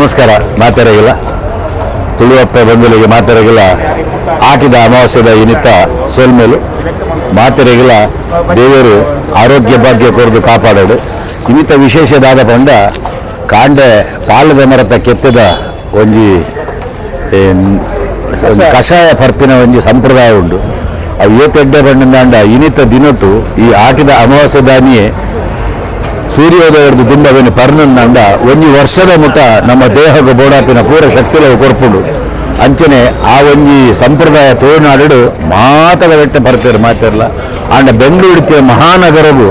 ನಮಸ್ಕಾರ ಮಾತಾಡೋಗಿಲ್ಲ ತುಳುವಪ್ಪ ಬಂಧುಗಳಿಗೆ ಮಾತಾಡೋಗಿಲ್ಲ ಆಟಿದ ಅಮಾವಾಸ್ಯದ ಇನಿತ್ತ ಸೋಲ್ಮೇಲು ಮಾತಾಡೋಗಿಲ್ಲ ದೇವರು ಆರೋಗ್ಯ ಭಾಗ್ಯ ಕೊರದು ಕಾಪಾಡೋಡು ವಿಶೇಷ ವಿಶೇಷದಾದ ಪಂಡ ಕಾಂಡೆ ಪಾಲದ ಮರತ ಕೆತ್ತದ ಒಂಜಿ ಕಷಾಯ ಪರ್ಪಿನ ಒಂಜಿ ಸಂಪ್ರದಾಯ ಉಂಡು ಅವು ಏತೆಡ್ಡೆ ಬಣ್ಣದಾಂಡ ಇನಿತ ದಿನಟ್ಟು ಈ ಆಟಿದ ಅಮಾವಾಸ್ಯ ಸೂರ್ಯೋದಯದ ದುಂಬವೆನು ಪರ್ನಂದ ಒಂಜಿ ವರ್ಷದ ಮುಟ ನಮ್ಮ ದೇಹದ ಬೋಡಾಪಿನ ಪೂರ ಶಕ್ತಿಲವು ಕೊರ್ಪುಡು. ಅಂಚನೆ ಆ ಒಂಜಿ ಸಂಪ್ರದಾಯ ತೋಳ್ನಾಡು ಮಾತದ ಬೆಟ್ಟ ಪರ್ಪೇರು ಮಾತೆರ್ಲ. ಆಂಡ ಬೆಂಗಳೂರು ಮಹಾನಗರವು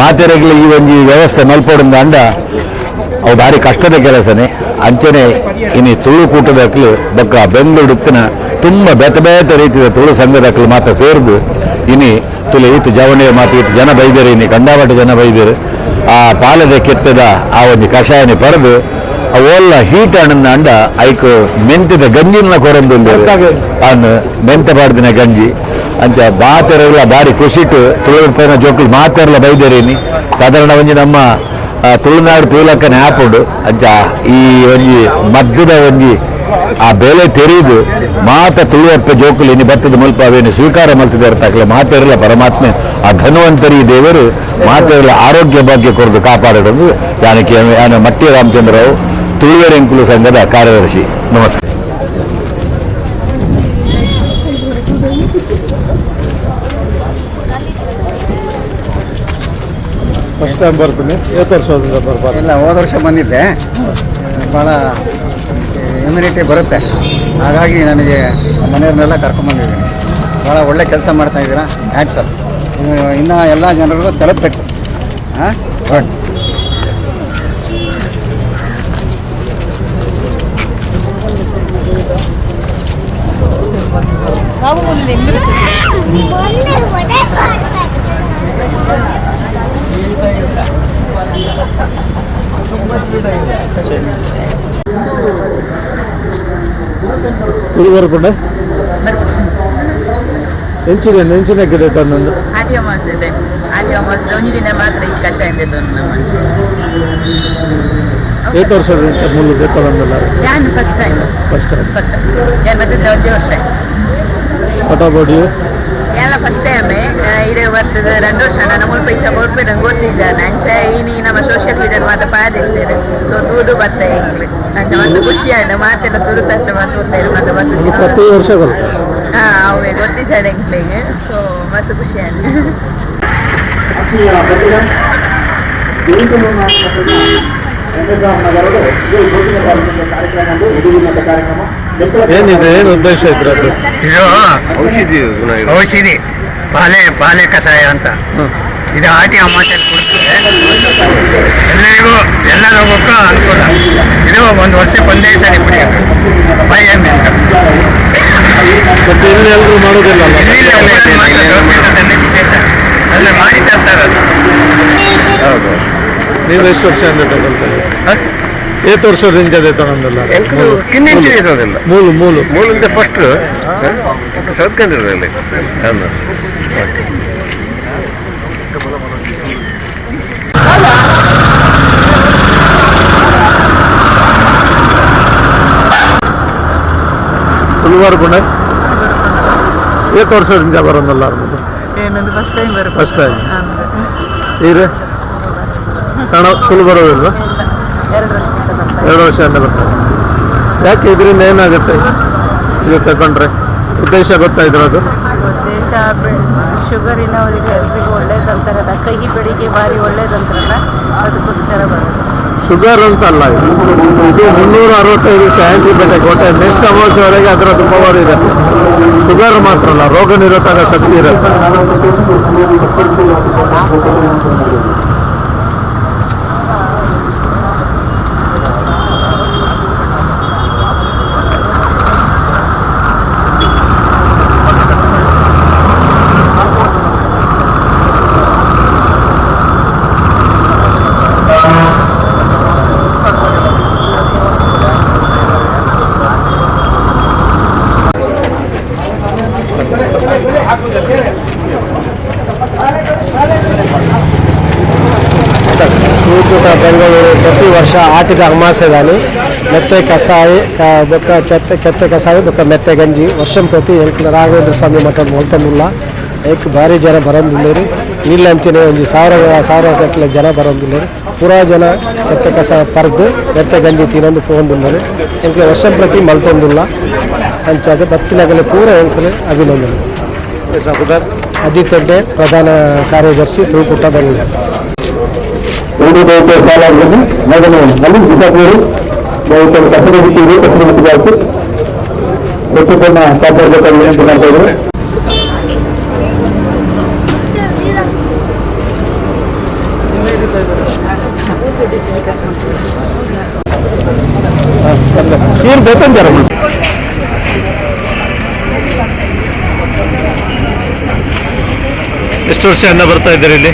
ಮಾತೆರೆಗ್ಲಿ ಈ ಒಂಜಿ ವ್ಯವಸ್ಥೆ ಮಲ್ಪಡುಂದ ಅಂಡ ಅವು ಭಾರಿ ಕಷ್ಟದ ಕೆಲಸನೇ. ಅಂಚನೆ ಇನ್ನು ತುಳು ಕೂಟದಕ್ಕಲು ಬೊಕ್ಕ ಬೆಂಗಳೂರು ತುಂಬ ಬೆತ ಬೇತ ರೀತಿಯ ತುಳು ಸಂಘದಕ್ಕಲು ಮಾತ್ರ ಸೇರಿದು ಇನಿ ತುಳು ಈತು ಜವಣೆ ಮಾತು ಇತ್ತು ಜನ ಬೈದರೆ ಇನಿ ಕಂಡಾಪಟ್ಟ ಜನ ಬೈದರು. ಆ ಪಾಲದ ಕೆತ್ತದ ಆ ಒಂದು ಕಷಾಯನ ಪರದು ಅವೆಲ್ಲ ಹೀಟ್ ಅಣ್ಣನ ಅಂಡ ಐಕ್ ಮೆಂತ್ಯದ ಗಂಜಿನ ಕೊರಂದು ಅನ್ನು ಮೆಂತ ಪಾಡ್ದಿನ ಗಂಜಿ. ಅಂಚ ಮಾತೆರೆಲ್ಲ ಬಾರಿ ಖುಷಿಟ್ಟು ತುಳುಪಿನ ಜೋಕುಲು ಮಾತೆರೆಲ್ಲ ಬೈದರೇನಿ. ಸಾಧಾರಣ ಒಂಜಿ ನಮ್ಮ ತುಳುನಾಡು ತುಳುಲಕ್ಕನೆ ಆಪುಂಡು. ಅಂಚ ಈ ಒಂಜಿ ಮದ್ದದ ಒಂಜಿ ಆ ಬೆಲೆ ತೆರೆದು ಮಾತ ತುಳುವಪ್ಪ ಜೋಕುಲಿ ಇನ್ನು ಬತ್ತದ ಮುಲ್ಪ ಅವೇನು ಸ್ವೀಕಾರ ಮಲ್ತಿದ್ದಾರೆ ತಕ್ಕಲೆ ಮಾತೇರಲ್ಲ ಪರಮಾತ್ಮೆ ಆ ಧನ್ವಂತರಿ ದೇವರು ಮಾತೇರಲ್ಲ ಆರೋಗ್ಯ ಭಾಗ್ಯ ಕೊರದು ಕಾಪಾಡೋದು ಯಾನಕ್ಕೆ ಯಾನ ಮಟ್ಟಿ ರಾಮಚಂದ್ರರಾವ್ ತುಳುವೆರೆಂಕುಲು ಸಂಘದ ಕಾರ್ಯದರ್ಶಿ. ನಮಸ್ಕಾರ ಫಸ್ಟ್ ಟೈಮ್ ಬರ್ತೀನಿ. ಏತ ವರ್ಷದಿಂದ ಬರ್ಬಾರ್ದು. ಇಲ್ಲ ಹೋದ ವರ್ಷ ಬಂದಿದ್ದೆ. ಭಾಳ ಇಮ್ಯುನಿಟಿ ಬರುತ್ತೆ. ಹಾಗಾಗಿ ನನಗೆ ಮನೆಯವ್ರನ್ನೆಲ್ಲ ಕರ್ಕೊಂಬಂದಿದ್ದೀನಿ ಭಾಳ ಒಳ್ಳೆ ಕೆಲಸ ಮಾಡ್ತಾ ಇದ್ದೀರಾ? ಹ್ಯಾಟ್ಸ್ ಅಪ್ ಇನ್ನು ಎಲ್ಲ ಜನರಿಗೂ ತಲುಪಬೇಕು. ಹಾಂ? ಗುಡ್ ತುಳು ಬರ್ಕೊಂಡೆ ಹೆಂಚಿನ ಹೆಂಚಿನ ಗಿಡ ತಂದೊಂದು ಆದಿ ಅಮಾವಾಸ್ಯೆ ಟೈಮ್ ಆದಿ ಅಮಾವಾಸ್ಯೆ ಒಂದು ದಿನ ಮಾತ್ರ ಈ ಕಷಾಯ ಏತು ವರ್ಷದ ಹೆಂಚ ಮುಳ್ಳು ಬೇಕಲ್ಲ ಯಾನ್ first time first time first time ಯಾನ್ ಬಂದಿದ್ದೆ ಒಂದೇ ವರ್ಷ? ಪಟಾಬೋಡಿ ಎಲ್ಲ ಫಸ್ಟ್ ಟೈಮ್ ಇದೇ ಬರ್ತದೆ ಎರಡು ವರ್ಷ ನನ್ನ ಮುಲ್ಪ ಇಚ್ಛೆ ಕೊಡ್ಪೆ ನಂಗೆ ಗೊತ್ತಿದ್ದ ನಂಚ ಇನಿ ನಮ್ಮ ಸೋಷಿಯಲ್ ಮೀಡಿಯಾ ಮಾತ್ರ ಪಾದಿರ್ತೇನೆ. ಸೊ ತೂದು ಬರ್ತಾ ಹೆಂಗ್ಲಿ. ನಂಚ ಮಸ್ತ್ ಖುಷಿ ಆಯ್ತು ಮಾತೆಲ್ಲ ತುರುತಂತ ಮಾತು ಓದ್ತಾರೆ ಮತ್ತೆ ಪ್ರತಿ ಬರ್ತದೆ ವರ್ಷಗಳು. ಹಾ ಅವೇ ಗೊತ್ತಿದ್ದ ಎಂಕ್ಲಿಗೆ ಸೊ ಮಸ್ತ್ ಖುಷಿ ಆಯ್ತು ಏನಿದೆ? ಏನು ಉದ್ದೇಶ ಇದ್ರದ್ದು? ಇದು ಔಷಧಿ ಔಷಧಿ. ಪಾಲೆ ಬಾಲೆ ಕಷಾಯ ಅಂತ. ಇದು ಆಟಿ ಅಮಾಸೆ ಎಲ್ಲರಿಗೂ ಎಲ್ಲ ರೋಗಕ್ಕೂ ಅನುಕೂಲ. ಇದು ಒಂದು ವರ್ಷ ಬಂದೇ ಸರಿ ಕುಡಿಯೋದು ಫೈವ್ ಎಂ ಎಲ್. ಇಲ್ಲಿ ವಿಶೇಷ. ಅಲ್ಲೇ ಮಾಡಿ ತರ್ತಾರೆ ಅದು. ನೀವು ಎಷ್ಟು ವರ್ಷದಿಂದ ತಗೊಳ್ತಾರೆ ಏತ್ ವರ್ಷದಿಂದ ತಗೊಂಡಲ್ಲ? ಕಿನ್ನಿಂಚು ಇರೋದಿಲ್ಲ ಮೂಲು. ಮೂಲು ಮೂಲಿಂದ ಫಸ್ಟ್ ಸೌತ್ಕೊಂಡಿರೋದಿಲ್ಲ ತುಳು ವರ್ಷದಿಂದ ಬರೋದಲ್ಲ ಅನ್ನೋದು ಏನೊಂದು ಫಸ್ಟ್ ಟೈಮ್ ಈರೆ ಕಣ ತುಳು ಬರೋದಿಲ್ಲ ಎರಡು ವರ್ಷ ಬರ್ತಾರೆ ಯಾಕೆ ಇದರಿಂದ ಏನಾಗುತ್ತೆ? ಇದು ತಗೊಂಡ್ರೆ ಉದ್ದೇಶ ಗೊತ್ತಾಯ್ತಿರೋದು ದೇಶ ಶುಗರಿನವರಿಗೆ ಎಲ್ರಿಗೂ ಒಳ್ಳೇದಂತಾರಲ್ಲ ಕಹಿ ಬೆಳಿಗ್ಗೆ ಭಾರಿ ಒಳ್ಳೇದಂತಾರಲ್ಲ? ಅದಕ್ಕೋಸ್ಕರ ಬರೋದು. ಶುಗರ್ ಅಂತ ಅಲ್ಲ ಇದು. ಇದು ಮುನ್ನೂರ ಅರವತ್ತೈದು ಸ್ಯಾಂಟಿ ಬೆಲೆ ಕೋಟೆ ನೆಕ್ಸ್ಟ್ ಅಮಾವಾಸ್ಯವರೆಗೆ ಅದರದ್ದು ಪವರ್ ಇದೆ. ಶುಗರ್ ಮಾತ್ರ ಅಲ್ಲ, ರೋಗ ನಿರೋಧಕ ಶಕ್ತಿ ಇರುತ್ತೆ. ಆಟಿಕ ಅಮಾಸೆಗಾನಿ ಮೆತ್ತೆ ಕಸಾಯಿ ಬೊಕ್ಕ ಕೆತ್ತೆ ಕೆತ್ತೆ ಕಸಾಯಿ ಬೊಕ್ಕ ಮೆತ್ತೆ ಗಂಜಿ. ವರ್ಷಂ ಪ್ರತಿ ಏಳ್ಕಿಲ ರಾಘವೇಂದ್ರ ಸ್ವಾಮಿ ಮಠ ಹೊಲ್ತಂಬುಲ್ಲ ಏಕ್ ಭಾರಿ ಜನ ಬರಂದಿಲ್ಲರಿ. ಇಲ್ಲಂಚಿನ ಒಂದು ಸಾವಿರ ಸಾವಿರ ಗಟ್ಟಲೆ ಜನ ಬರಂದಿಲ್ಲರಿ. ಪೂರಾ ಜನ ಮೆತ್ತೆ ಕಸ ಪರ್ದು ಮೆತ್ತೆ ಗಂಜಿ ತಿನ್ನೊಂದು ಪೋಂದಿಲ್ಲರಿ ಎಂಕ್ಲೆ ವರ್ಷಂ ಪ್ರತಿ ಮಲ್ತೊಂದಿಲ್ಲ. ಅಂಚಾದ ಬತ್ತಿನಗಲೆ ಪೂರ ಎಂಕ್ಲೆ ಅಭಿನಂದನೆ. ಅಜಿತ್ ಹೆಗ್ಡೆ ಪ್ರಧಾನ ಕಾರ್ಯದರ್ಶಿ ತೂಕುಟ ಬೆಂಗಳೂರು. ಎರಡು ದಯವಿಟ್ಟು ಸಾಲಾಗಿದೆ ಮೊದಲು ಅಲ್ಲಿ ಬಿಸಾಕುವರು ದಯವಿಟ್ಟು ಕಸದ ಬಿಟ್ಟಿದೆ ಕಸದ ಬಿಟ್ಟಿಗೆ ಹಾಕಿ ಸ್ವಚ್ಛತೆಯನ್ನ ಕಾಪಾಡಬೇಕಾಗಿ ವಿನಂತಿ ಮಾಡ್ತಾ ಇದ್ರು ನೀರು ಬೇಕಂತಾರ ಎಷ್ಟು ವರ್ಷದಿಂದ ಬರ್ತಾ ಇದ್ದೀರಿ ಇಲ್ಲಿ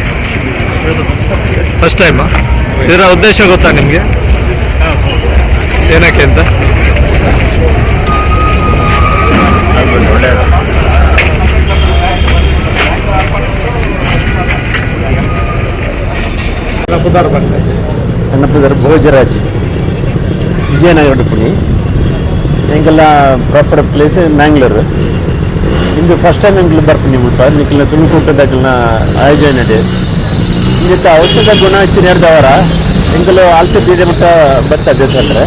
ಫಸ್ಟ್ ಟೈಮಾ ಇದರ ಉದ್ದೇಶ ಗೊತ್ತಾ ನಿಮಗೆ? ಏನಕ್ಕೆ ಅಂತ? ನನ್ನ ಪದರ ಭೋಜರಾಜ್, ವಿಜಯನಗರ ಪುಣಿ. ಹೆಂಗೆಲ್ಲ ಪ್ರಾಪರ್ ಪ್ಲೇಸ್ ಮ್ಯಾಂಗ್ಳೂರು ನಿಮ್ಮದು ಫಸ್ಟ್ ಟೈಮ್ ಹೆಂಗ್ಳೂರು ಬರ್ತೀನಿ ಊಟ ನಿಕ್ಲ ತುಳುಕೂಟದಾಗಲ್ನ ಆಯೋಜನೆ ನಡೆ ಇಂದಿತ್ತ ಔಷಧ ಗುಣ ತಿನ್ನರ್ದವರ ಎಂಗಲು ಆಲ್ತು ಬೀಜ ಮುಟ್ಟ ಬರ್ತದೆ ಅಂತಂದ್ರೆ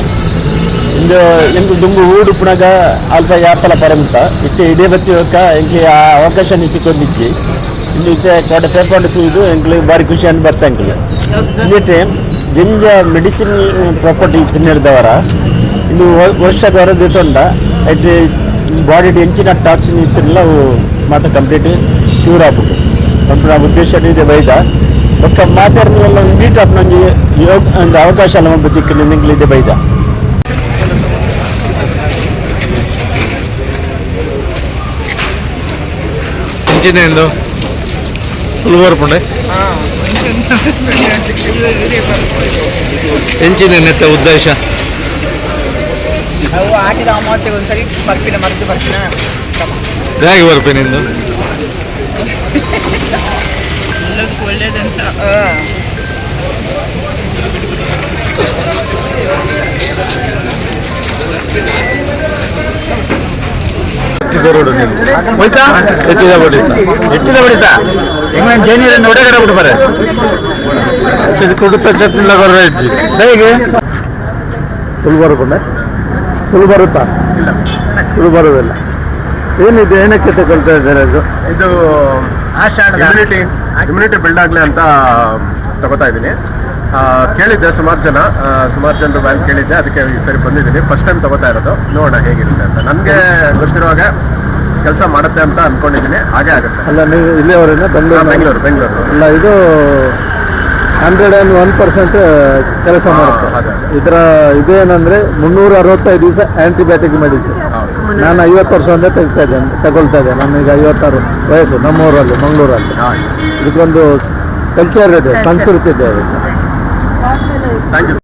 ಇಂದು ಎಂಗು ದುಂಬು ಊಡು ಪುಣಗ ಅಲ್ಪ ಯಾಪಲ ಪರಮಿತ ಇತ್ತೆ ಇಡೇ ಬತ್ತಿ ಹೋಗ ಎಂಗೆ ಆ ಅವಕಾಶ ನಿಂತಿಕೊಂಡಿಚ್ಚಿ ಇನ್ನು ಇತ್ತೆ ಕೊಡ ಪೇಪರ್ ತಿಂದು ಎಂಗ್ಲು ಭಾರಿ ಖುಷಿ ಅಂತ ಬರ್ತಾ ಎಂಗ್ಲು ಇಂದಿತ್ತೆ ಜಿಂಜ ಮೆಡಿಸಿನ್ ಪ್ರಾಪರ್ಟಿ ತಿನ್ನರ್ದವರ ಇನ್ನು ವರ್ಷದವರ ದಿತ್ತೊಂಡ ಐತೆ ಬಾಡಿ ಹೆಂಚಿನ ಟಾಕ್ಸಿನ್ ಇತ್ತಿಲ್ಲ ಮಾತ್ರ ಕಂಪ್ಲೀಟ್ ಕ್ಯೂರ್ ಆಗ್ಬಿಟ್ಟು. ಕಂಪ್ಲೀಟ್ ಆ ಉದ್ದೇಶ ಇದೆ ಬೈದ. ಒಕ್ಕ ಮಾತಾಡಿದ್ರಲ್ಲ ಒಂದು ಮೀಟ್ ಅಪ್ ನನಗೆ ಯೋಗ ಒಂದು ಅವಕಾಶ ಅಲ್ಲ ಒಂದು ದಿಕ್ಕಿನ ನಿಂಗ್ಲಿದೆ ಬೈದ ಇಂಚಿನೆಂದು ಉಳ್ವರ್ ಪುಂಡೆ ಎಂಚಿನ ನೆತ್ತ ಉದ್ದೇಶ ಅವು ಆಟಿದ ಅಮಾವಾಸ್ಯೆಗೆ ಒಂದ್ಸರಿ ಬರ್ಪಿನ ಮರೆತು ಬರ್ಪಿನ ಹೇಗೆ ಬರ್ಪೇನಿಂದು ಒಳ್ಳೇದಂತ. ಹೋಯ್ತಾ? ಎತ್ತಿದ ಬಡಿತ ಎತ್ತಿದ ಬಡಿತ ಎಂಗ್ ಜೈನಿಯರನ್ನು ಒಡೆಗಡೆ ಬಿಟ್ಟು ಬರೆ. ಕುಡುತ್ತ ಚಟ್ನಿಲ್ಲ ಗೊರ್ರ ಇಜ್ಜಿ ಹೇಗೆ? ತುಳು ಬರೋಕೊಂಡೆ ತುಳು ಬರುತ್ತಾ ತುಳು ಬರೋದಿಲ್ಲ ಏನಿದೆ? ಏನಕ್ಕೆ ತಗೊಳ್ತಾ ಇದ್ದಾರೆ ಅದು ಇದು ಇಮ್ಯುನಿಟಿ ಇಮ್ಯುನಿಟಿ ಬಿಲ್ಡ್ ಆಗಲಿ ಅಂತ ತಗೋತಾ ಇದ್ದೀನಿ. ಕೇಳಿದ್ದೆ ಸುಮಾರು ಜನ ಸುಮಾರು ಜನರು ಬ್ಯಾಂಕ್ ಕೇಳಿದ್ದೆ ಅದಕ್ಕೆ ಈ ಸರಿ ಬಂದಿದ್ದೀನಿ. ಫಸ್ಟ್ ಟೈಮ್ ತಗೋತಾ ಇರೋದು. ನೋಡೋಣ ಹೇಗಿರುತ್ತೆ ಅಂತ. ನನಗೆ ಗೊತ್ತಿರುವಾಗ ಕೆಲಸ ಮಾಡುತ್ತೆ ಅಂತ ಅಂದ್ಕೊಂಡಿದ್ದೀನಿ ಹಾಗೆ ಆಗುತ್ತೆ. ಅಲ್ಲ ನೀವು ಆ, ಬೆಂಗಳೂರು ಬೆಂಗಳೂರು ಬೆಂಗಳೂರು. ಅಲ್ಲ ಇದು ಹಂಡ್ರೆಡ್ ಆ್ಯಂಡ್ ಒನ್ ಪರ್ಸೆಂಟ್ ಕೆಲಸ ಮಾಡುತ್ತೆ. ಇದರ ಇದೇನಂದರೆ ಮುನ್ನೂರ ಅರವತ್ತೈದು ದಿವಸ ಆ್ಯಂಟಿಬಯೋಟಿಕ್ ಮೆಡಿಸಿನ್ ನಾನು ಐವತ್ತು ವರ್ಷದಿಂದ ತೆಗಿತಾ ಇದ್ದೇನೆ ತಗೊಳ್ತಾ ಇದ್ದೆ ನನಗೆ ಐವತ್ತಾರು ವಯಸ್ಸು ನಮ್ಮೂರಲ್ಲಿ ಮಂಗಳೂರಲ್ಲಿ. ಇದಕ್ಕೊಂದು ಕಲ್ಚರ್ ಇದೆ ಸಂಸ್ಕೃತಿ ಇದೆ. ಅದಕ್ಕೆ ಥ್ಯಾಂಕ್ ಯು